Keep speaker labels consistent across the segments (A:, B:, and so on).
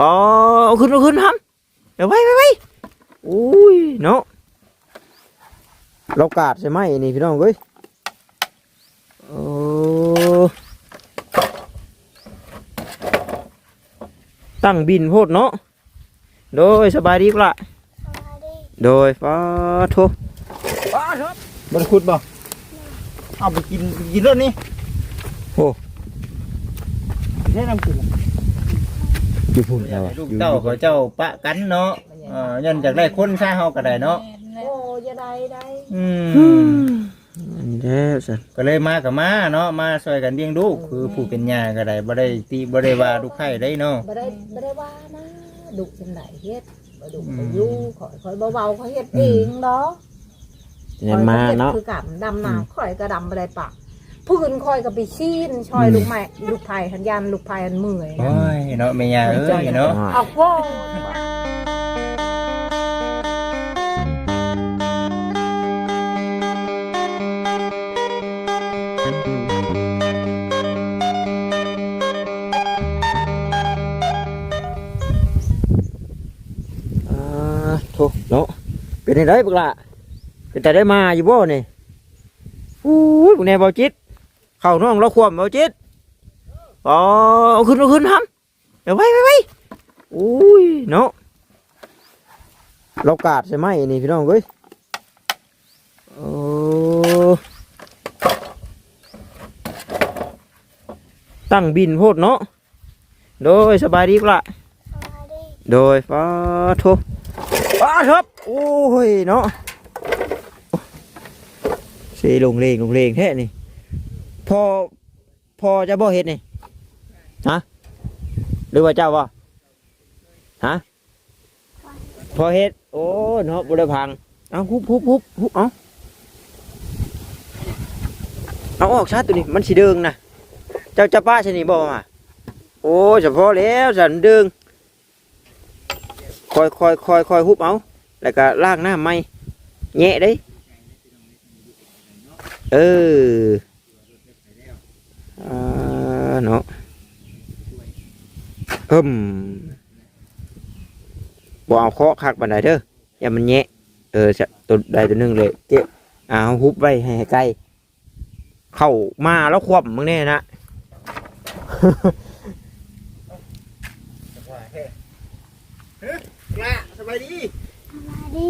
A: อ๋อเอาขึ้นเอาขึ้นทำเดี๋ยวไว้ไว้ไว้อุ้ยเนาะเรากาดใช่ไหมนี่พี่น้องเอ้ยโอ้ตั้งบินโพดเนาะโดยสบายดีกละโดยฟ้าโท
B: ป้าครับมันขุดบ่เอาไปกินไปกินแล้วนี่
A: โอ้
B: แนะนำกิน
A: อยู่พุ่นแล้วอะ
B: ลูกเต้าเขาเจ้าปะกันเนาะเอ่อยันจากได้คนซะเฮาก็ได้เนาะ
C: โอ้ยาได้ได้
B: อืม
A: อันนี้แล้วสัน
B: ก็เลยมากับมาเนาะมาช่วยกันเลี้ยงลูกคือผู้เป็นย่าก็ได้บ่ได้ตีบ่ได้ว่าลูกไผ่ได้เนาะ
C: บ่ได้บ่ได้ว่านะดุจังไดเฮ็ดบ่ดุบ่อยู่ขอยขอยเบาๆเขาเฮ็ดเองเนาะ
A: เนี่ยมาเนาะ
C: คือกำดำน้ำข่อยก็ดำบ่ได้ปะ ผู้อื่นข่อยก็ไปชี้นชอยลูกไม้ลูกไผ่หันยันลูกไผ่หันเมื่อย
B: โอ้ยเนาะแม่ย่าเอ้ยเนาะ
C: เอาโว้ย
A: อ่าโถเนาะเป็นไงบักละเป็นแต่ได้มาอยู่บ่นี่อู้ยพวกแนเบาจิต เข้าน้องเราควมเบาจิตอ๋อเอาขึ้นเอาขึ้นทำเดี๋ยวไว้ไว้ไว้อุ้ยเนาะเรากาดใช่ไหมนี่พี่น้องเอ้ยโอ้ตั้งบินโพดเนาะโดยสบายดีกละโดยฟ้าโทฟ้าครับโอ้ยเนาะสีลงเลงลงเลงแท้นี่ อพอจะบ่เฮ็ดนี่ฮะหรือว่าเจ้าบ่ฮะพอเฮ็ดโอ้เนาะบ่ได้พังเอาฮุบฮุบฮุบฮุบเอาเอาออกชาตัวนี้มันสิเดิงนะเจ้าจะป้าชนี่บ่มาโอ้เฉพาะแล้วสันเดิงคอยคอยคอยคอยฮุบเอาแล้วก็ลางหน้าไม่แงะเด้เออ เนาะเอิ่มบ่เอาเคาะคักบันไดเด้ออย่ามันแงะเออจะตัวใดตัวหนึ่งเลยเจ๊เอาฮุบไว้ให้ใกล้เข้ามาแล้วควบมึงแน่นะ
B: กล้าสบายดี
C: ดี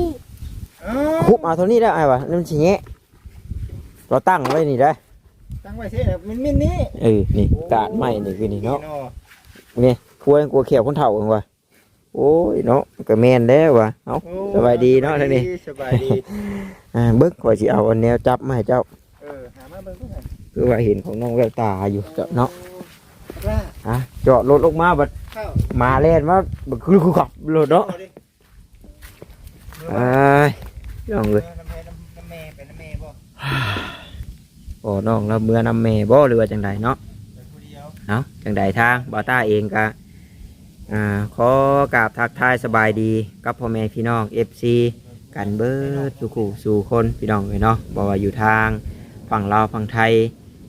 A: ฮุบเอาเท่านี้ได้ไอ้วะนั่นมันสิแงะเราตั้งไว้นี่ได้
B: ตั้งไว้เท่แบบมินๆนี่
A: เออนี่กาดไม้นี่คือนี่เนาะนี่กลัวกลัวเขียวคนเฒ่าเองวะโอ้ยเนาะก็แม่นแล้ววะเอา
B: โอ้
A: สบายดีเนาะท่านนี่
B: สบายดี
A: อ่าเบิ้งข่อยสิเอาอันแนวจับมาให้เจ้า
B: เออหามาเบิ่งดูหน่อย
A: คือว่าเห็นของน้องแววตาอยู่เจ้าเนาะ
B: กล้า
A: อะเจาะรถลงมาบัด
B: เข้า
A: มาแล่นมาบัดคือคือขับรถเนาะ
B: เอาดิ
A: อ้ายน้องเลย
B: น้ำแม่น้ำน้ำแม่เป็นน้ำแม่บ่
A: โอ้น้องเราเมื่อนำแม่บ่หรือว่าจังใดเนาะ
B: เนาะ
A: จังใดทางบ่าวต้าเองก็อ่าขอกราบทักทายสบายดีกับพ่อแม่พี่น้อง FC กันเบิดสู่คู่สู่คนพี่น้องเลยเนาะบ่ว่าอยู่ทางฝั่งลาวฝั่งไทย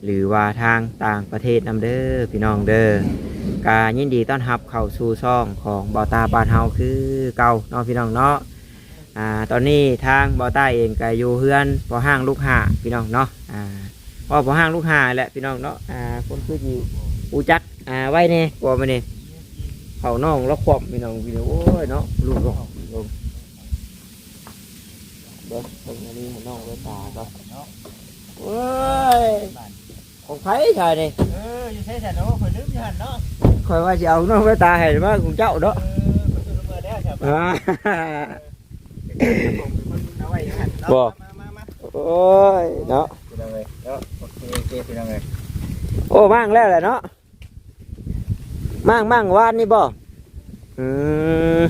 A: หรือว่าทางต่างประเทศนำเด้อพี่น้องเด้อกายินดีต้อนรับเข้าสู่ซ่องของบอตาบ้านเฮาคือเก่าเนาะพี่น้องเนาะอ่าตอนนี้ทางบอตาเองก็อยู่เฮือนพอห้างลูกหาพี่น้องเนาะอ่า พอพอห้างลูกห่าแหละพี่น้องเนาะอ่าคนคืออยู่อูจักอ่าไว้เนี่ยกลัวมาเนี่ยเขาน้องแล้วควบพี่น้องพี่น้องโอ้ยเนาะลูกลงลงเบิ้งเบิ้งอันนี้ให้น้องไว้ตาก็โอ้ยของไผ่ชายนี่
B: เอออยู่ใช่แต่เนาะข่อยลืมอยู่หั่นเนาะ
A: คอยว่าจะเอาน้องไว้ตาให้มาของเจ้าเนาะ
B: เออข่อยลืมเบอร์แล้วครับ
A: อ่า
B: ผมเอาไว้อยู่หั่นเนาะ
A: บ่
B: มามามา
A: โอ้ยเนาะ
B: พี่น้องเอ้ยเนาะโอเคโอเคพี่น้องเอ้ย
A: โอ้มั่งแล้วแหละเนาะมั่งมั่งวานนี่บ่อืม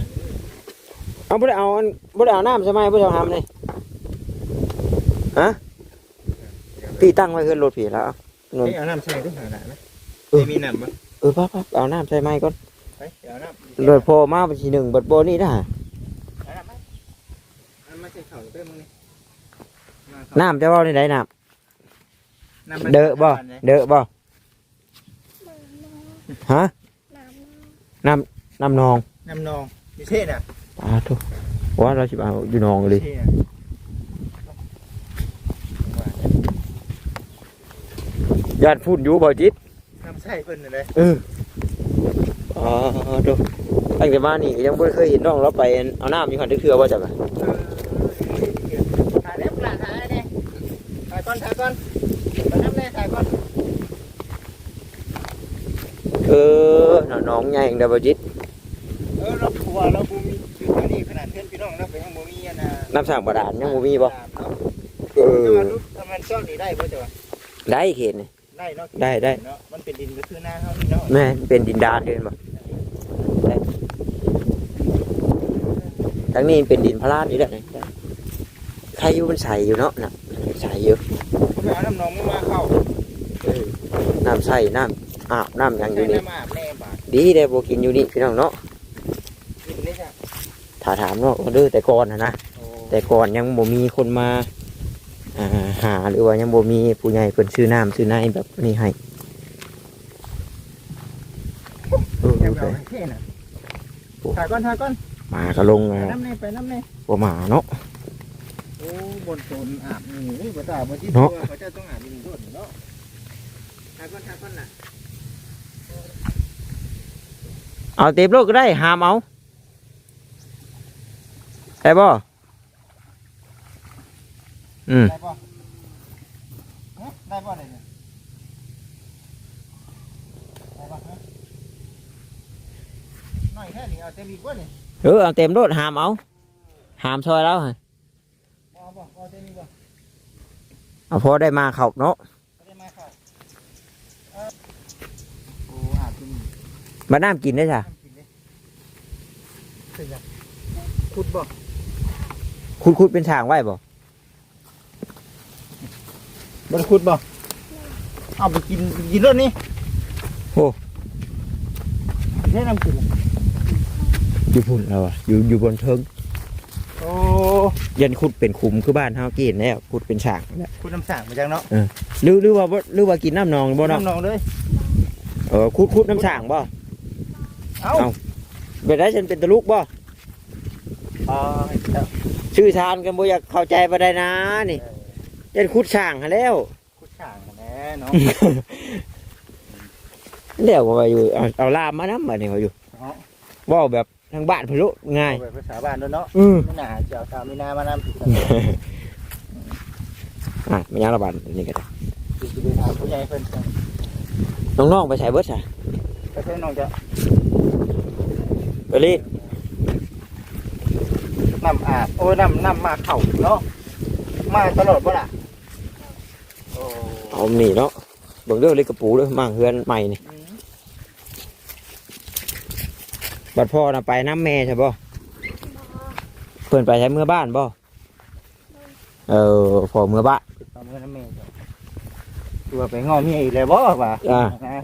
A: เอาบ่ได้เอาอันบ่ได้เอาน้ำใช่ไหมบ่ได้เอาทำนี่ฮะพี่ตั้งไว้ขึ้นรถผีแล้วเอานน
B: เฮ้ยเอาน้ำใส่ด้วยหาหน่อยนะ
A: เออ
B: ไม่มีน้ำปะ
A: เออปั๊บปั๊บเอาน้ำใส่ไม้ก่อน
B: ไปเอาน้ำ
A: รถโพมาบัญชีหนึ่งบัดโบนี่นะ
B: เอาน้ำมาเอามาใส่เข่าเพิ่มมึงนี่มาเข้า
A: น้ำจะว่าในไหนน้
B: น้ำมาำ
A: เดอะบ่
B: น้ำมา
A: เดอะบ่ฮะน้น้ำนอง
B: น้ำนองอยู่เท่น่ะ
A: ปาทุว่าเราสิเอาอยู่นองเลย
B: เท่น่ะ
A: ญาติพูดอยู่บ่จิต
B: น้ำใส่เพิ่นน่ะเลย
A: เอออ๋อดูตั้งแต่มานี่ก็ยังบ่เคยเห็นน้องเราไปเอาน้ำอยู่หันเทื่อๆบ่จักอะ
B: ถ่ายเล็บละถ่ายได้ถ่ายก่อนถ่ายก่อนไปน้ำแน่ถ่ายก่อน
A: เออน่ะน้องใหญ่เด้อบ่จิต
B: เออเราผัวเราบ่มีคือตอนนี้ขนาดเพื่อนพี่น้องเราไปยังบ่มีอะนะ
A: น้ำสร้างบาดาลยังบ่มีบ่
B: เนาะ
A: เออ
B: ทำมันซ่อนนี่ได้บ่จ้ะ
A: ได้เห็นนี่
B: ได้เนาะ
A: ได้ได้
B: เนาะมันเป็นดินก็คือหน้าเฮานี่เนาะ
A: แม่นเป็นดินดานเด้บ่ได้ทั้งนี้เป็นดินพระราชนี่แหละใครอยู่มันใสอยู่เนาะน่ะใสอยู่
B: เขาไปเอาน้ำหนองมาเข้า
A: เออน้ำใสน้ำ อาบน้ำหยังอ
B: ใส่
A: ยู่นี่
B: น้ำอาบแน่บาด
A: ดีได้บ่กินอยู่นี่พี่น้องเนาะ
B: กินได้จ้ะ
A: ถ้าถามเนาะเด้อแต่ก่อนนะนะ
B: โอ้
A: แต่ก่อนยังบ่มีคนมาอ่าหาหรือว่ายังบ่มีผู้ใหญ่เพิ่นซื้อน้ำซื้อน้ำแบบนี้ให้เออ
B: แก้ว
A: ไป
B: เอาเท่น่ะถ่ายก่อนถ่ายก่อน
A: มาก็ลง
B: ไป
A: อะ
B: น้ำแน่ไปน้ำแน่
A: บ่มาเนาะ
B: โอ้บนโซนอาบนี่นี่บ่ตาบ่ที่
A: เนาะ
B: ตัวเขาจะต้องอาบนี่ด้วยเนาะถ่ายก่อนถ่ายก่อนน่ะ
A: เอาเต็มโลกก็ได้หามเอาได้บ่อืม
B: ได้ป่ะได้ป่ะได้เนี่ยได้ป่ะฮะหน่อยแค่นี้เอาเต็มอีกว่านี่
A: เออเอาเต็มโลดหามเอาหามซอยแล้วฮะ
B: เอาป่ะเอาเต็มอีกป่ะ
A: เอาพอได้มาเข้าเนาะ
B: ไม่ได้มาค่ะเออโอ้อาบกิน
A: มาน้ำกินได้จ้ะ
B: น้ำกินเลยถึงจะขุดบ่
A: คุดคุดเป็นช่างไว้บ่
B: บ่ได้ขุดบ่เอาไปกินกินรถนี่
A: โอ้
B: แค่น้ำกิน
A: อยู่พุ่นแล้วอะอยู่อยู่บนเทิง
B: โอ้
A: ยันขุดเป็นขุมคือบ้านเฮากินแล้วขุดเป็นช่างแล้ว
B: ขุดน้ำสั่งมาจังเนาะ
A: หรือหรือว่าบ่หรือว่ากินน้ำนองบ่เนาะ
B: น้ำนองเลย
A: เออขุดขุดน้ำช่างบ่
B: เอ้า
A: เอาเป็นได้ฉันเป็นตะลุกบ่
B: อ๋อ
A: ชื่อทานกันบ่อยากเข้าใจบ่ได้นะนี่ยันขุดช่างหั้นแล้ว
B: ขุดสั่งแน่เนาะ
A: แล้วก็ว่าอยู่เอาเอาลามมานํบัดนี้ว่าอยู่
B: เนาะ
A: เว้าแบบทางบ้านเพิ่นรู้ง่าย
B: เอาไปภาษาบ้านด้วยเนาะ
A: อือ
B: ไม่น่าเจ้าสาวไม่น่ามานำติด
A: อะมันยังระบาดนี่ก็ได้
B: ติดไปถามผู้ใหญ่เพิ่น
A: น้องๆไปใช้เบิดซะ
B: ไปเพิ่นน้องจะ
A: ไปรีด
B: นำอาบโอ้ยนำนำมาเข่าเนาะมาตลอดบ่ล่ะโอ้
A: เอานี่เนาะเบิ่งเด้อเลยกระปูเด้อมาเฮือนใหม่นี่
B: อืม
A: บัดพ่อน่ะไปน้ำแม่ใช่บ่เพิ่นไปใช้เมื่อบ้านบ่เออพอเมื่อบ้าน
B: ตอนนี้น้ำเมย์จ้ะตัวไปงอเมียอีกเลยบ่ป่ะ
A: อ่า
B: นะ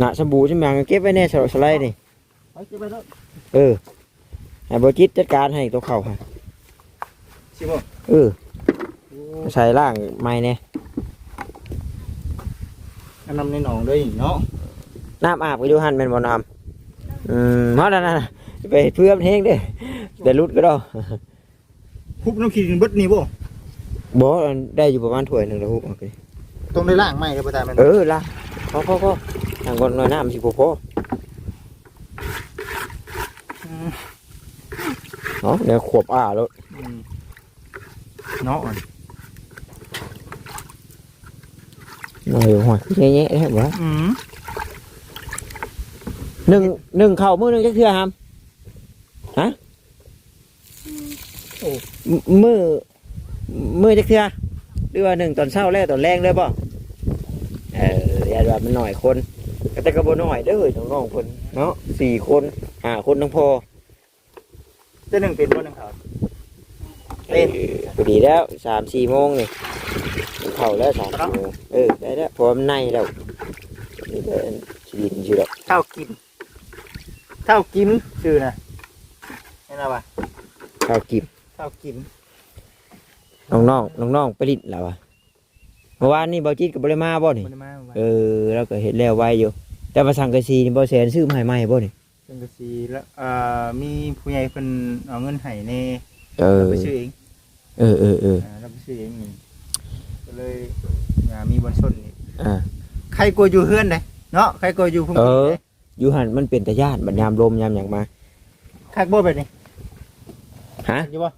A: น่ะสบู่ใช่ไหมยเก็บไว้แน่สสไลด์นี่
B: เอาเก็บไปแล้ว
A: เออให้บจิตจัดการให้ตัวเข่าให้
B: สิบ่
A: เออ
B: โอ้
A: ใส่ล่างไม้เนี่ย
B: อันนำในหนองด้วยเนาะ
A: น้ำอาบก็อยู่หันเป็นบ่น้ำอืมมาแล้วนะไปเพื่อมนเฮงเด้อเดี๋ยวรุดก็ได้
B: คุบน้ำขี้ดินเบิดนี่บ่
A: บ่ได้อยู่ประมาณถ้วยหนึงแล้วฮุบเอาไป
B: ต้องได้ล่างไหมครับอาจารย์แม่น
A: เออล่ะพอพอพอทางก่อนหน่อยน้ำสิพอพอ เนาะเดี๋ยวขวบอ้าแล้ว
B: อืมเนาะ
A: หน่อยหัวแง่ๆได้บ่
B: อืม
A: หนึ่งหนึ่งเข่ามือหนึ่งจักเทื่อหามฮะมมือมือจักเทื่อหรือว่าหนึ่งตอนเช้าแล้วตอนแรงเลยบ่เอออย่าว่ามันหน่อยคนแต่ก็บ่น้อยเด้อน้องๆคนเนาะสี่คนห้าคนทั้งพอ
B: เจะหนึ่งเป็นบ่หนึ่งเขา
A: เออพอดีแล้วสามสี่โมงนี่เข้าแล้วสามสี่โมงเออได้แล้วเพอมันในแล้วนี่ก็สิดินอยู่ดอก
B: เท่ากินเท่ากินชื่อนะเห็นไหมวะ
A: ข้าวกิบ
B: เท่ากิน
A: น้องๆน้องๆไปลิดแล้วอะเมื่อวานนี่บ่จิตกับบริมาบ่นี่
B: มันมา
A: เออเราก็เห็นแล้วไว้อยู่ แต่มาสั่งกะซีนี่บ่แสนซื้อมาให้ใหม่บ่นี่
B: จังกะสีแล้วอ่ามีผู้ใหญ่เพิ่นเอาเงินให้แน่
A: เออ
B: ไปซื้อเอง
A: เออเออเออ
B: อ่าเราไปซื้อเองนี่ก็เลยอ่ามีบอนส้นนี่
A: อ่า
B: ใครกลัวอยู่เฮือนได้เนาะใครกลัวอยู่พุ่ง
A: เอ
B: กิน
A: อ
B: ได้
A: อยู่หันมันเป็นตะย่านบัดยามลมยามหยังมา
B: คักบ่แบบนี้
A: ฮะ
B: อยู่บ่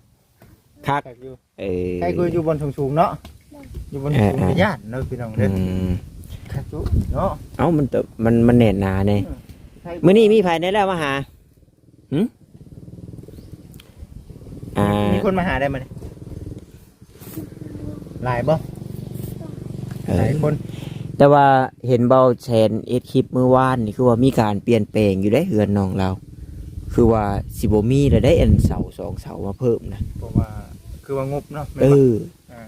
A: คัก
B: คักอยู่
A: เออ
B: ใครกลัวอยู่บนสูงๆเนาะ อยู่บนสูง
A: เออเออ
B: ๆย่านเนาะพี่น้อง
A: อื
B: เด้อ
A: ม
B: คักอยู่เนาะ
A: เอ้ามันตมันมันแน่นหนาแน่
B: ใคร
A: มื้อนี้มีไผได้แล้วมาหาหึอ่า
B: มีคนมาหาได้มั้ยหลายบ่
A: เอ
B: หลา
A: อย
B: คน
A: แต่ว่าเห็นเบาแชนเอ็ดคลิปเมื่อวานนี่คือว่ามีการเปลี่ยนแปลงอยู่ได้เฮือนน้องเรา คือว่าสิบ่มีแล้วได้อันเสาสองเสามาเพิ่มนะ
B: เพราะว่าคือว่างบเนาะ
A: เออ
B: อ่า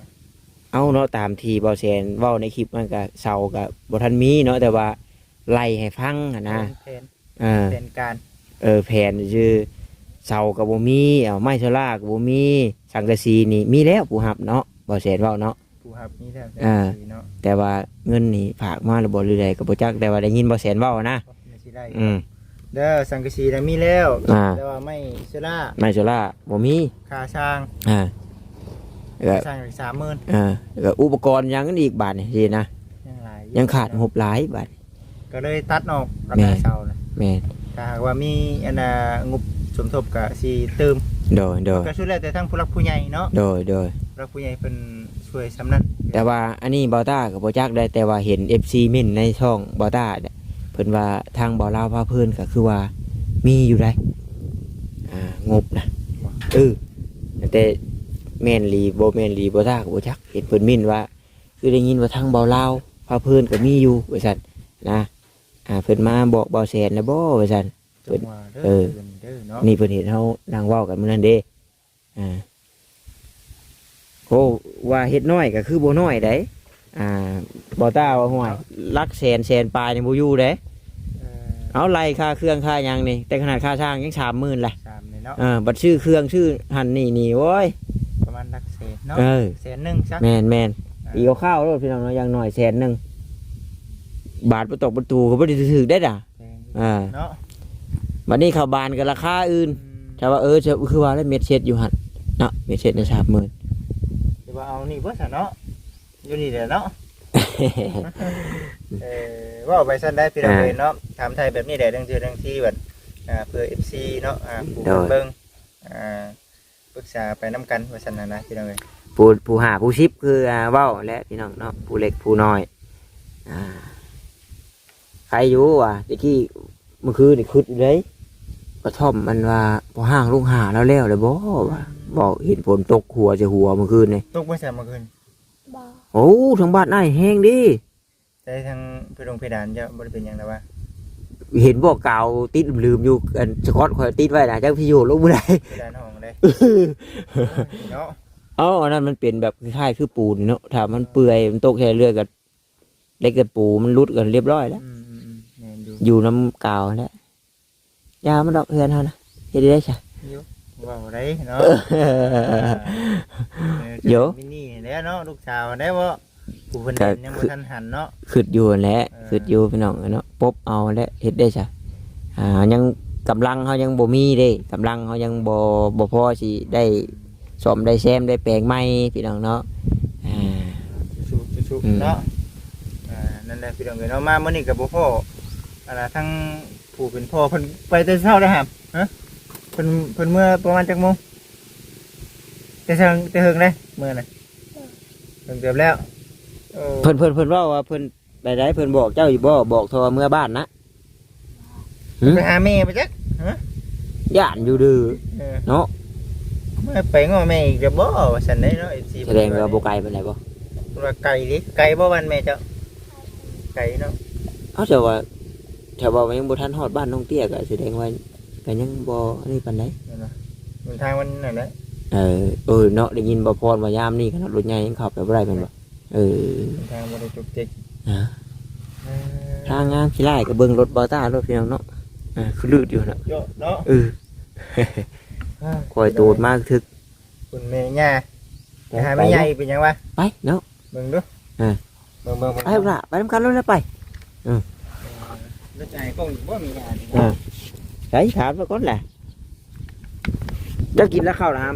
A: เอาเนาะตามทีเบาแชนเว้าในคลิปมันก็เสาก็บ่ทันมีเนาะแต่ว่า ไล่ให้ฟังอะนะ
B: แผน
A: อ่า
B: แผนการ
A: เออแผนชื่อเสากับบ่มีเอาไม้โซล่ากับบ่มีสังกะสีนี่มีแล้วผู้หับเนาะบ่แสนเว้าเนาะ
B: ผู้ครับนี่แท้
A: อ่า
B: เนาะ
A: แต่ว่าเงินนี่ฝากมาหรือบ่หรือใดก็บ่จักแต่ว่าได้ยินบ่แสนเว้านะ
B: ไม่สิได้
A: อืม
B: เด้อสังกะสีน่ะมีแล้ว
A: อ่า
B: แต่ว่าไม่เชล่า
A: ไม้โซล่าบ่มี
B: ค่าช่าง
A: อ่าแล้วก็
B: ช่างอีก30,000
A: อ่าแล้วก็อุปกรณ์หยังอีกบาทนี่สินะ
B: ยังหลายอ
A: ยังขาดงบหลายบาท
B: ก็เลยตัดออกรา
A: แม่
B: คาเสานะ
A: แม่น
B: ถ้าหากว่ามีอันน่ะงบสมทบก็สิเติม
A: โดยโดย
B: ก็ช่วยแล้วแต่ทั้งผู้รักผู้ใหญ่เนาะ
A: โดยโดย
B: ผู้รักผู้ใหญ่เพิ่นช่วยสำนั้น
A: แต่ว่าอันนี้บอต้ากับโบจักได้แต่ว่าเห็น FC เม่นในช่องบอต้าเนี่ยเพิ่นว่าทางบอลาวพาเพิ่นก็คือว่ามีอยู่ได้อ่างบนะเออแต่แม่นลีโบแม่นลีบอต้ากับโบจักเห็นเพิ่นมินว่า คือได้ยินว่าทางบอลาวพาเพิ่นก็มีอยู่ว่าซั่นนะ อ่าเพิ่นมาบอกบอแสนแล้วบ่ว่าซั่น
B: จังหวะเด้
A: เออ
B: เด้อเนาะ
A: นี่เพิ่นเห็นเฮานั่งเว้ากันมื้อนั้นเด้อ่าโอ้ว่าเฮ็ดน้อยก็คือบ่น้อยได้อ่าบ่ต้าว่าห่วยลักแสนแสนปลายนี่บ่อยู่เด้
B: เออ
A: เอาไล่ค่าเครื่องค่าหยังนี่ แต่ขนาดค่าช่างยัง30,000ล่ะ
B: สามนี่เนาะ
A: อ่าบัดชื่อเครื่องชื่อหันนี่นี่โอ้ย
B: ประมาณหลักแสนเนาะ
A: เออ
B: แสนหนึงซัก
A: แม่นแม่นตีเอาข้าวโลดพี่น้องเนาะอย่างน้อยแสนหนึง บาทบ่ตกประตูก็บ่ได้ถือได้ด่ะ
B: แพง
A: อ่า
B: เนาะ
A: บัดนี้เข้าบานก็ราคาอื่น
B: อืม
A: แต่ว่าเออจะคือว่าได้เม็ดเช็ดอยู่หั่นเนาะเม็ดเช็ดใน30,000
B: เดี๋ยวว่าเอานี่เบิ่ซะเนาะอยู่นี่แหละเนาะเออว่าไปสั้นได้พี่น้อง
A: อ่า
B: เลยเนาะถามไทยแบบนี้แหละเรื่องชื่อเรื่องที่แบบอ่าเพื่อ FC เนาะอ่าผู้
A: โดย
B: เบิ่งอ่าปรึกษาไปนํกันว่าซั่นน่ะนะพี่น้องเอ้ย
A: ผู้ผู้หาผู้ชิปคืออ่าเว้าและพี่น้องเนาะผู้เล็กผู้น้อยอ่าใครอยู่ว่ะตะกี้เมื่อคืนนี่คุดอยู่เลยกระท่อมมันว่าพอห้างลุงหาแล้วแล้วเลยบ่ว่าบอกเห็นฝนตกหัวจะหัวเมื่อคืนนี่
B: ตกบ่แซ่บเมื่อคืน
C: บ่
A: โอ้ทางบ้านนายแห้งดิ
B: แต่ทางพี่โรงเพดานจะบ่ได้เป็นหยังแล้วว่า
A: เห็นบอกกาวติดลืมๆอยู่อันสกอตคอยติดไว้นะจักพี่โยลงบ่ได้
B: เพดานห้องได้เนาะ
A: เอ๋ออันนั้นมันเป็นแบบคล้ายๆคือปูนเนาะถ้ามันเปื่อยมันตกแค่เรือกับเล็กกับปูมันรุดกันเรียบร้อยแล้ว
B: อืมอืมอืมแม่นอยู่
A: อยู่น้ำกาวแล้วยามันดอกเฮือนเฮานะเฮ็ดได้ใช่
B: อยู่ว่าบ่ได้เนาะ
A: เดี๋ยว
B: มินี่แหล้วเนาะลูกสาวได้บ่ผู้เพิ่น
A: ก็
B: เห็นยังบ่ทันหันเนาะ
A: ขึ้นอยู่นั่นแหละ
B: เออ
A: ขึ้นอยู่พี่น้องเนาะปบเอาแล้วเฮ็ดได้ใช่อ่ายังกำลังเฮายังบ่มีเด้กำลังเฮายังบ่บ่พอสิได้ซ่อมได้แซมได้แปลงใหม่พี่น้องเนาะอ่า
B: สู้ๆสู้
A: อืม
B: ๆเนาะอ่านั่นแหละพี่น้องเอ้ยเนาะมามื้อนี้ก็บ่พ่อ อันน่ะทั้งผู้เป็นพ่อเพิ่นไปแต่เช้าแล้วครับฮะเพิ่นเพิ่นเมื่อประมาณจักโมงแต่เช้าแต่เฮิงเลยเมื่อน่ะเฮิงเกือบแล้วโอ้
A: เพิ่นเพิ่นเพิ่นเว่าว่าเพิ่นไปได้เพิ่นบอกเจ้าอยู่บ่บอกโทรเมื่อบ้านนะหืม
B: ไปหาแม่ไปจัก
A: ย่านอยู่ดื้อ
B: เออ
A: เนาะ
B: มาไปง้อแม่อีกเดี๋ยวบ่ว่าซั่นได้เนาะ FC
A: แสดงว่าบ่ไกลปานใดบ่
B: ว่าไก่ดิไก่บ่วันแม่เจ้าไก่เนาะ
A: เอาแต่ว่า ถ้าว่ามันยังบ่ทันฮอดบ้านน้องเตี้ยก็แสดงว่าก็ยังบ่อันนี้ปานใด
B: นั่นน่ะมันทางมันนั่นแหละ
A: เออเออเนาะได้ยินบ่พรว่ายามนี้ขนาดรถใหญ่ยังขับไปบ่ได้แม่นบ่เออ
B: มันทางบ่ได้จุกจิก
A: อ่า
B: เออ
A: ทางงามขี้ไล่ก็เบิ่งรถบ่ต้ารถพี่น้องเนาะอ่าคือลืดอยู่น่ะ
B: เยอะเนาะ
A: เออคอยตูดมากทึก
B: คุณแม่ย่าไปหาแม่ใหญ่เป็นหยังวะ
A: ไปเนาะ
B: เบิ่งดู
A: เออ
B: เบิ่งเบิ่งเบิ่ง
A: ไปเอาล่ะไปนํกันรถแล้วไป
B: รถใหญ่ก็บ่มีย่าดิ
A: อ่าใช่ถามมาก่อน ใส่ขาดมาก่อนแหละจะกินแล้วข้าวน้ำ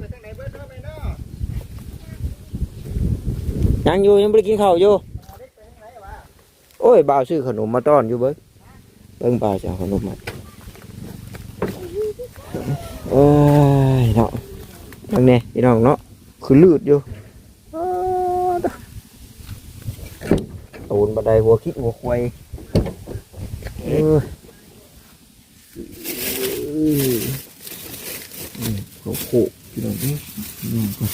A: ยังอยู่ยังไม่ได้กินข้าวอยู่โอ้ยบ่าวซื้อขนมมาต้อนอยู่เบิ้งเบิ้งบ่าวจะเอาขนมมาโอ้ยเนาะยังไงพี่น้องเนาะคือลืดอยู่อ้าวตะตูนบัวควาย เอออืมเขาโขกพี่น้องนี่พี่น้องก่อน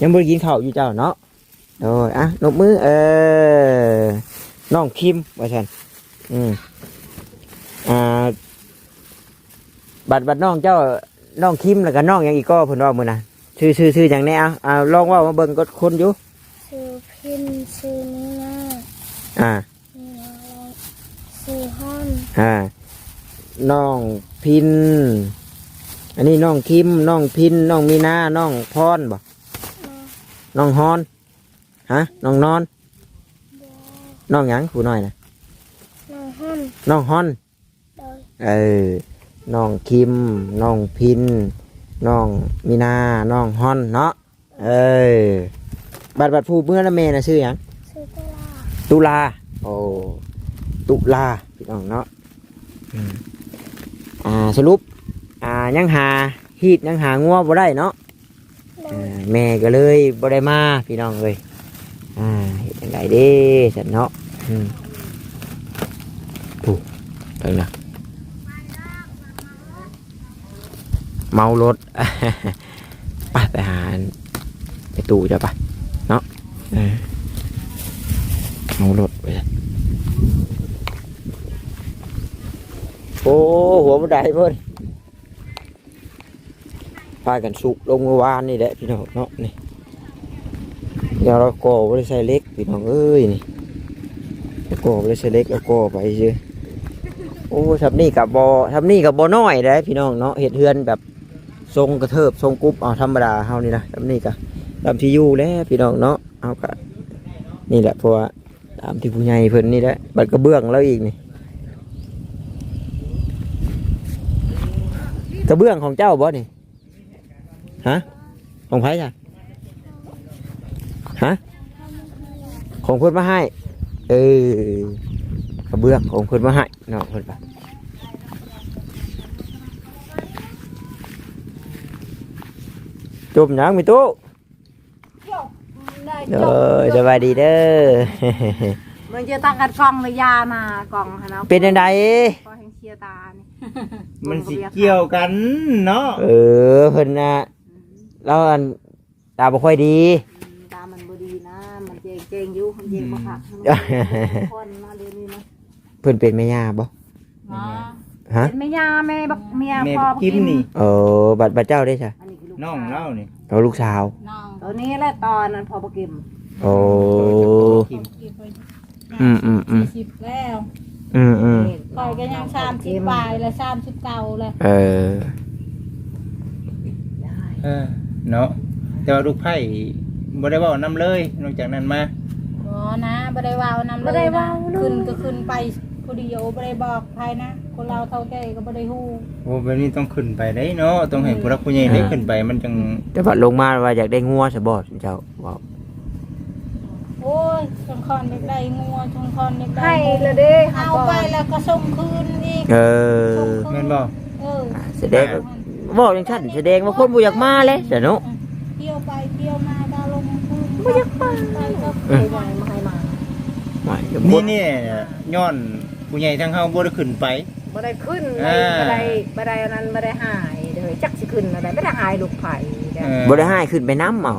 A: ยังบ่กินข้าวอยู่เจ้าเนาะโดยอะนกมือเออน้องคิมว่าฉันอืมอ่าบัดบัดน้องเจ้า น้องคิมแล้วก็น้องหยังอีกก็เพิ่นว่ามื้อน่ะชื่อชื่อชื่อจังแน่เอาเอาลองเว่ามาเบิ่งก็คนอยู่
D: ชื่อพินชื่อนีน่า
A: อ่า
D: นีน่าแล้วชื่อฮอน
A: อ่า น้องพิน อันนี้น้องคิม น้องพิน น้องมีนา น้องพรบ่
D: มา
A: น้องฮอน ฮะ น้องนอน
D: บอ
A: น้องหยังผู้น้อยนะ
D: น้องฮอน
A: น้องฮอน
D: โดย
A: เออ น้องคิม น้องพิน น้องมีนา น้องฮอนเนาะ เออ บัดบัดผู้เมื่อละเมนะชื่อหยัง
D: ชื่อตลา
A: ตุลา โอ้ ตุลาพี่น้องเนาะอืมอ่าสรุป อ่ายังหาฮีดยังหางัวบ่ได้เนาะ
D: โด
A: อ่ายแม่ก็เลยบ่ได้มาพี่น้องเลยอ่าเฮ็ดจังไดเด้ฉันเนาะอืมผู้เพิ่งนะ เมารถไปไปหาไปตู่จะปะเนาะเออเมารถไปจ้ะโอ้หัวบันไดเพิ่นพากันสุกลงเมื่อวานนี่แหละพี่น้องเนาะนี่เดี๋ยวเราก่อไว้ใส่เล็กพี่น้องเอ้ยนี่เราก่อไว้ใส่เล็กแล้วก่อไปเชื่อโอ้ทำนี่กับบอทำนี่กับบอน้อยได้พี่น้องเนาะเห็ดเฮือนแบบ ทรงกระเทิบทรงกรุ๊ปเอาธรรมดาเฮานี่นะทำนี่กะตามที่อยู่แล้วพี่น้องเนาะเอากะนี่แหละเพราะว่าตามที่ผู้ใหญ่เพิ่นนี่แหละบัดกระเบื้องแล้วอีกนี่กระเบื้องของเจ้าบ่นี่ฮะของไผ่จ้ะฮะของเพื่อนมาให้เออกระเบื้องของเพื่อนมาให้เนาะเพื่อนป จุ่มยังมีตู้เด้อสบายดีเด้อ
C: มันจะตั้งกันกองระยามากองฮะเนาะ
A: เป็นยังไง
C: ก็แห่งเชียร์ตานี่
B: มันสิเกี่ยวกันเนาะ
A: เออเพิ่นน่ะเราอันตาบ่ค่อยดี
C: ตามันบ่ดีนะ มันเจงเจงอยู่มันเจงบ่คักคนมาเดี๋ยวนี้นะ
A: เพิ่นเป็นแม่ย่าบ่
C: อ๋อ
A: ฮะ
C: เป็นแม่ย่าแม่บักเมีย
B: แม่
C: พ่อ
B: กินนี่
A: เออบัดบัดเจ้าได้จ้ะ
C: อัน นี้คือลูก
B: น้องเล่านี่
A: เราลูกสาว
C: ตัวนี้แหละตอนนั้นพอบ่กิน
A: โอ้
B: กิน
A: อืมอืมอืม
E: สิบแล้ว
A: อืมอืม
E: คอยก็ยังสามสิบปลายและสามสิบเก้าเลย
A: เออ
B: เออเนาะแต่ว่าลูกไผ่บ่ได้เว้านํเลย นอกจากนั้นมา
E: อ๋อนะบ่ได้เว่านำเลยนะขึ้นก็ขึ้นไป ผู้เดียวบ่ได้บอกใครนะคนเราเท่าแก่ก็บ่ได้ฮู้
B: โอ้แบบนี้ต้องขึ้นไปได้เนาะต้องให้ผู้รักผู้ใหญ่ได้ขึ้นไปมันจัง
A: แต่ว่าลงมาว่าอยากได้งัวสะบอดเจ้าบอก
E: โอ้ยจงคอนเด็กได้งัวจงคอนเด็กได้
C: ให้
E: หมู
C: เลยเด้
E: เอาไปแล้วก็ส่งคืนอีก
A: เออ
E: ส่งคื
B: แม่นบ่
E: เออ
A: แสดงว่าบอกอย่างฉันแสดงว่าคนบ่อยากมาเลยแต่เนาะ
E: เที่ยวไปเที่ยวมาก็ลงคืนบ่อยากไปไปก็
C: ให้มามาให้มา
A: ไม่เดี๋ยวค
B: นี่
A: น
B: เนี่ยย้อน ผู้ใหญ่ทางเฮาบ่ได้ขึ้นไป
C: บ่ได้ขึ้นเล
B: อ่า
C: ยบ่ได้บ่ได้อันนั้นบ่ได้หายเด้อจักสิขึ้นอะไรบ่ได้หายลูกไผ่เด้อ
B: เออ
A: บ่ได้ให้ขึ้นไปน้ำเอา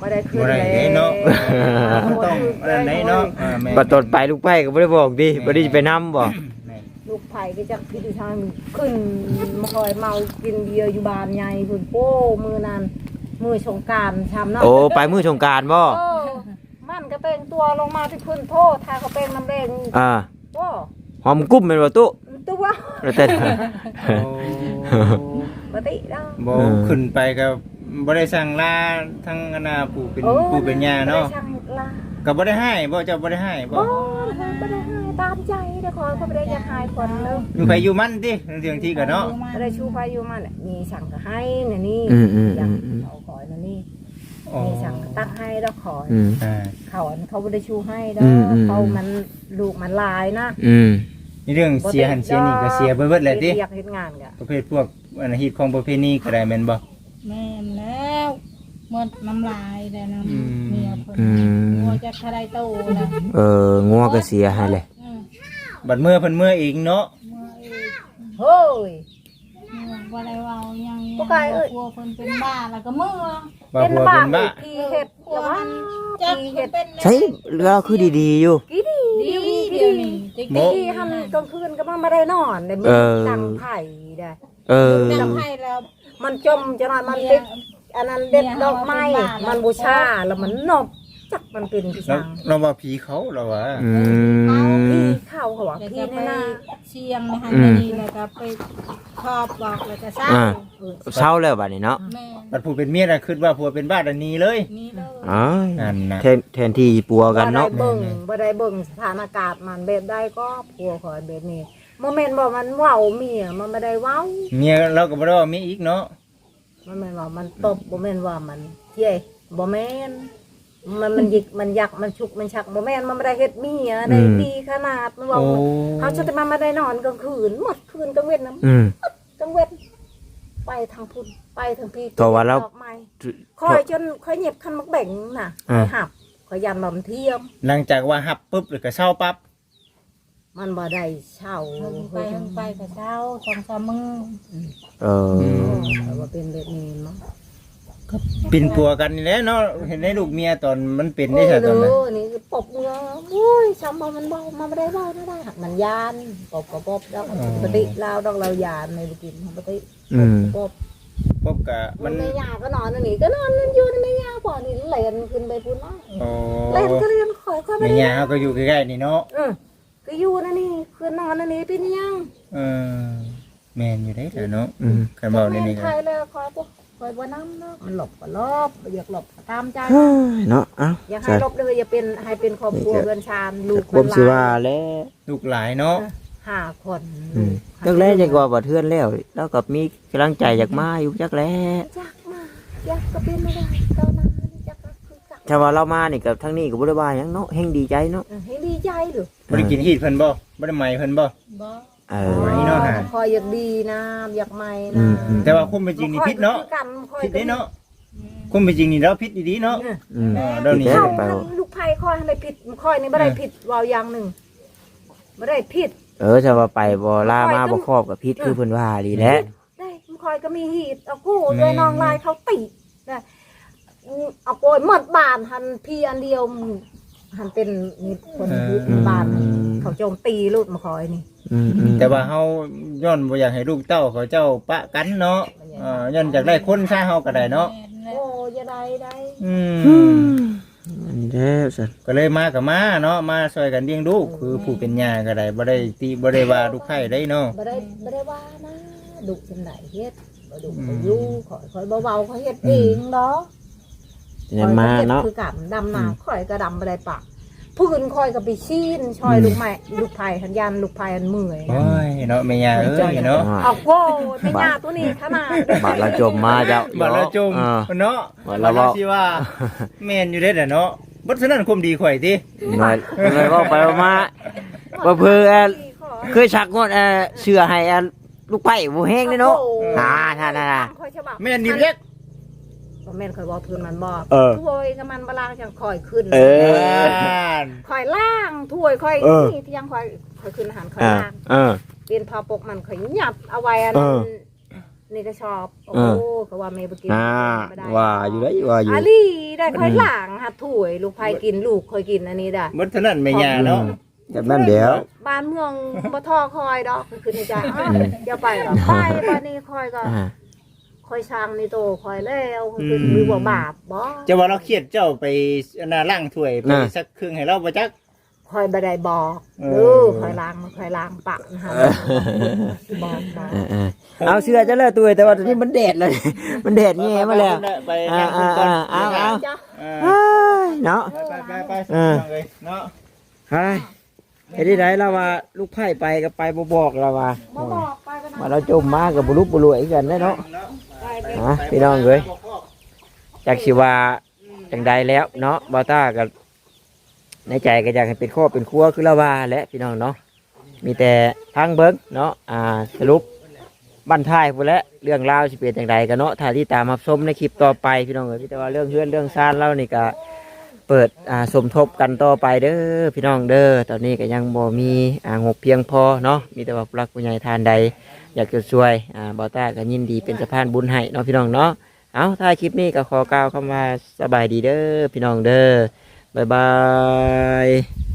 C: บ่ได้ขึ้น
B: บ่ได้
C: เลย
B: เด้เนาะ
C: บ่
B: ต้อง
C: ได้
B: อันไหนเนาะอ่าแม่
A: บัดตอนไปลูกไผ่ก็บ่ได้บอกดิบ่ได้ไปน้ำบ่
B: แม่
C: ลูกไผ่ก็จักพิธีทางขึ้นมาคอยเมากินเบียร์อยู่บ้านใหญ่พุ่นโป้มือนั้นมือสงกรารทำเนาะ
A: โอ้ไปมื้อสงกรารบ่
C: โอ้มันก็เป็นตัวลงมาที่พื้นโพถ้าเขาเป็นน้ำแดง
A: อ่า
C: โอ้
A: หอมกุ้มแม่นบ่ตุ
C: ตัว
A: แล้วแต่
B: โอ้
C: ปกติแล้ว
B: บ่
A: เออ
B: ขึ้นไปก็บ่ได้สั่งลาทั้งอนาผู้เป็น
C: โอ้
B: ผู้เป็นย่าเนาะ
C: บ่ได้ช่างลา
B: ก็บ่ได้ให้บ่เจ้าบ่ได้ให้บ่
C: บ่ได้บ่ได้ให้ตามใจเด้อขอก็บ่ได้อยากให้คนเลย
B: อยู่ไปอยู่มันติเรื่องที่ก็เนาะ
C: บ่ได้ชูไฟอยู่มันน่ะมีสั่งก็ให้น่ะนี่
A: อืมอืม
C: อยาก
A: อืมอืม
C: เขาขอน่ะนี่
B: อ๋อ
C: มีสั่งก็ตั้งให้แล้วขอ
A: อืม
B: อ่า
C: เขาอันเขาบ่ได้ชูให้เด้
A: อื
C: อ
A: มอืม
C: เขามันลูกมันหลายนะ
A: อืม
B: นี่เรื่องเสียหันเสียนี่ก็เสียเบิดๆแหละติ
C: อยากเฮ็ดงานก็
B: ประเภทพวกอันฮีตของประเพณีก็ได้แม่นบ่
E: แม่นแล้วหมดน้ำลายแต่น้
B: อืมำ
E: เมียเพิ่น
A: อืม
E: งัวจะทะไดโตแล้ว
A: เอองัวก็เสียให้เลย
E: อืม
B: บัดเมื่อเพิ่นเมื่ออีกเนาะ
E: เมื่อเอ้ย
C: เฮ้ย
E: เมื่อ บ่ได้เว้ายัง
C: บ่ไกลเอ้ย
E: กลัวเพิ่นเป็นบ้าแล้วก็เมื่อ
B: ว่าผัวเป็นบ้า
C: พี่เฮ็ด
E: กลัว
C: แล้วว่า
E: มันจัก
C: พี่
E: เฮ็
C: เฮ็
E: ด
C: ด
E: เป็น
A: ใช่เราคือดีๆอยู่
C: กี่ดี
E: ดี
C: ดี
E: เดี
C: ดี
E: ยวนี้จริง
B: โม
C: ดีหันกลางคืนก็มาไม่ได้นอนได้มึ
A: เองอ
C: ดังไผ่ได้
A: เออ
E: จำให้แล้ว
C: มันจมจะนอนมันติดอันนั้นเด็ดดอกไม้มันบูชาแล้วมันนบจักมันเป็นพี่
B: เรา
C: ช้าง
B: เราว่าผีเขาเราว่า
A: อื
C: พี่
A: ม
C: เข้าเขาว่า
E: เดี๋ยว
C: พี่
E: จะไป
C: แน่นา
E: เชียงในฮัน
A: อืม
E: นี่แล้วก็ไป ครอบบอกแล้วก็เศร้า
A: อ่า
C: เออ
A: เศร้าแล้วบัดนี้เนาะ
E: แม่
B: บัดผู้เป็นเมียน่ะคิดว่าผัวเป็นบ้าดันนี้เลย
E: นี่เลย
A: อ๋อ
B: นั่นน่ะ
A: แทนแทนที่ปัวกันเนาะ
C: บ่ได้เบิ่งบ่ได้เบิ่งสถานอากาศมันแบบใดก็พัวขอยแบบนี้โมเมนต์บอกมันเว้าเมียมันไม่ได้เว้า
B: เมียเราก็บ่ได้ว่ามีอีกเนาะ
C: มันแม่นว่ามันตบบ่แม่นว่ามันเย้บ่แม่นมันมันหยิกมันยักมันชุกมันชักบ่แม่นมันไม่ได้เฮ็ดเมียได้ดีขนาดมันว่า
B: โอ้
C: เขาจะมาไม่ได้นอนกลางคืนหมดคืนกลางเว้นน้
A: อืมำ
C: กลางเว้นไปทางพุ่นไปทางพี่
A: เพราะว่าเรา
C: ดอกไม้คอยจนคอยเหยียบคันมักแบ่งน่ะค
A: อ่า
C: อยหับคอยยันลำเทียม
B: หลังจากว่าหับปุ๊บแล้วก็เศร้าปั๊บ
C: มันบ่ได้เช่า
E: เพิ่งไปเพิ่งไปกับเช้าสองสามมื้อ
A: เออ
C: แต่ว่าเป็นแบบนี้เนาะ
B: ปินปัวกันนี่แหละเนาะเห็นได้ลูกเมียตอนมันเป็นได้
C: โอ้
B: ใช่
C: ย
B: ตอนนั้น
C: เด้อนี่ปบเงือโอ้ยซ้ำบ่มันบ่มันไม่ได้บ่นะได้หักมันยานปบก็ปบดอกปกติลาวดอกเรายานไม่ได้กินปกติ
A: อืม
C: ปบ
B: ปุ๊บก็
C: มั
B: มันน
C: ไม่ยาก็นอนอันนี่ก็นอนนั่นอยู่ในไม่ยาบ่นี่เล่นขึ้นไปพุ่นเนาะ
B: โอ้
C: เล่นก็เรียนข่อยค่อย
B: แม่
C: ไม่ได้
B: ยาเขาก็อยู่ใกล้ๆนี่เนาะ
C: เออก็อยู่นั่นนี่คือนอนนั่นนี่เป็นยัง
B: เออแม่นอยู่ได้แต่เนาะ
A: อืม
B: คันเว้านี่นี่
C: ใค
B: ก็
C: รเลยคอยปุ๊บ คอยบ่น้ำเนาะมันหลบก็หลบอยากหลบก็ตามใจ
A: เฮ้ยเนาะเอ้า
C: อยากให้หลบเลยอย่าเป็นให้เป็นครอบครัวเรือนชานลูก
A: ผมสิว่า
C: หลน
A: แล้ว
B: ลูกหลายเนาะ
C: ห้าคน
A: อืมจักแล้จักว่าบ่เทื่อนแล้ว แล้วก็มีกำลังใจอยากมาอยู่จักแล้
C: จักมาอยากก็เป็นไม่ได้เจ้านาจักก็คือจัก
A: ถ้าว่าเรามานี่กับทั้งนี้ก็บ่ได้ว่าหยังเนาะแฮงดีใจเนาะ
C: เออให้ดีใจหรือ
B: บ่ได้กินฮีดเพิ่นบ่บ่ได้ไหมเพิ่นบ่
E: บ่
A: เอ
B: โอ้
A: อย
B: เนาะฮะ
C: คอยอยากดีนะอยากใหม่
A: อื
C: นะ
A: มอืม
B: แต่ว่าคุมเป็นจริงนี่พิษเนาะ
C: คอยก็คือกันคอย
B: พิษ
C: ก็
B: ได้เนาะคุมเป็นจริงนี่เราพิษดีๆเนาะ
C: เนี่ย
A: อืม
B: เออเดี๋ยวนี้
A: ผิด
C: เข้า
A: แล้วไป
C: หั
A: บ่
C: นลูกไผ่คอยอะไรผิดคอยนี่ไม่ได้ผิดวาวอย่างหนึ่งไม่ได้ผิด
A: เออถ้าว่าไปบ่ลามาบ่ครอบกับพิษคือเพิ่นว่าดีแหล้ว
C: ได้คอยก็มีหีดเอากู้ด้วยน้องลายเขาตินะเอาโกยหมดบานหันพี่อันเดียวหันเป็นนี่คนบาน เขาโจมตีลูกมาคอยนี่
A: อืมอืม
B: แต่ว่าเฮาย้อนบ่อยากให้ลูกเต้าเขาเจ้าปะกันเนาะเอ่อย้อนจากได้คนซะเฮาก็ได้เนาะ
E: แม่นแล้
C: โอ้
E: วย
C: อย่าได้ได้
B: อื
A: อื
B: ม
A: มอันนี้แล้วซั่น
B: ก็เลยมากับมาเนาะมาช่วยกันเลี้ยงลูกคือผู้เป็นย่าก็ได้บ่ได้ตีบ่ได้ว่าลูกไผ่ได้เนาะ
C: ไม่ได้ไม่ได้ว่านะดุจังไหนเฮ็ดบ่ดุบ่อยู่คอยคอยเบาๆเขาเฮ็ดเองเนาะ
A: ยังมาเนาะ
C: คือกับดำนาข่อยก็ดำไปได้ปะ พื้นข่อยก็ไปชีนชอยลูกไม้ลูกไผ่หันยันลูกไผ่หันเมื่อย
B: โอ้ยเนาะแม่ย่าเอ้ยเนาะ
C: เอาโว้ไม่ยาตัวนี้ขนาด
A: บาดเราจมมาเจ้า
B: บัดเราจม
A: อ่า
B: เนาะ
A: บัดเรา
B: เรา
A: เว้า
B: สิว่าแม่นอยู่เด้อเนาะบ่ฉะนั้นความดีข่อยติ
A: หน่อยหน่อยก็ไปมาว่าเพื่อเคยชักงดเอ่อเชื่อให้เอ่อลูกไผ่บ่แห้งเลยเนาะอ่าท่าน่ะ
C: ข่อยฉบับ
B: แม่นนี่เล็ก
C: บ่แม่นข่อยบอกพื้นมันบอก
A: เออ
C: ถ้วยกับมันบลางจังข่อยขึ้น
A: เออ
C: ข่อยล่างถ้วยข่อย
A: เออ
C: นี่ที่ยังข่อยข่อยขึ้นอาหารข่อย
A: อ่า
C: ล่าง
A: เออ
C: เป็นพอปกมันข่อยหยับเอาไว้อันนั้น
A: เออ
C: นี่ก็ชอบโอ้
A: เออ
C: โหก็ว่าแม่บ่กิน
A: อ่า
C: บ่ได้
A: ว่าอยู่ได้ว่าอยู่
C: อาลีได้ค่อยหลังหัดถ้วยลูกไผ่กินลูกค่อยกินอันนี้ได้
B: บ่ฉะนั้นแม่ย่าเนาะ
A: แบบนั้นเดี๋ยว
C: บ้านเมืองบ่ทอคอยดอกคือในใจอ้าวอย่าไปหรอกไปบ้านนี้คอยก็
A: อ่า
C: คอยช่างในโตคอยแล้วคือคือบ่บาปบ่
B: จะว่าเราเครียดเจ้าไปอันน่ะล้างถ้วยไป
A: น่ะ
B: สักครึ่งให้เราบ่จัก
C: คอยบ่ได้บอก
B: เอ
C: เอ
B: อ
C: อคอยล้างคอยล้างปากนะฮะบอกบอก
A: เออเออเอาเสื้อจะเลิกตัวแต่ว่าตอนนี้มันแดดเลย มันแดดแง่มาแล้ว
B: ไป
A: อ่า
B: นั่งคุ
A: อ่าย
B: กัน
A: อ่าเอาเอา
C: จ้ะ
B: เออ
A: เฮ้ยเนาะ
B: ไปไปไป
A: เออ
B: เลยเนาะ
A: เฮ้ยไอ้ที่ไหนเราว่าลูกไผ่ไปก็ไปบ่บอกเราว่า
C: มาบอกไปกันนะ
A: มาเราจมมากกับบุรุษบุรุษกันได้เนาะฮะ พี่น้องเอ้ยจากสิว่าจังใดแล้วเนาะบอต้ากับในใจก็อยากให้เป็นครอบเป็นครัวคือละว่าแหละพี่น้องเนาะมีแต่ทางเบิ้งเนาะอ่าสรุปบันท้ายพู้นแหล้วเรื่องราวสิเป็นจังใดกันเนาะถ้าที่ตามมาชมในคลิปต่อไปพี่น้องเอ้ยพี่แต่ว่าเรื่องเพื่อนเรื่องซานเล่านี่ก็เปิดอ่าสมทบกันต่อไปเด้อพี่น้องเด้อตอนนี้ก็ยังบ่มีอ่างบเพียงพอเนาะมีแต่ว่าผู้รักผู้ใหญ่ทานใด อยากจะช่วยอ่าบอต้าก็ยินดีเป็นสะพานบุญให้เนาะพี่น้องเนาะเอาถ้าคลิปนี้ก็ขอกล่าวคำว่าสบายดีเด้อพี่น้องเด้อบ๊ายบาย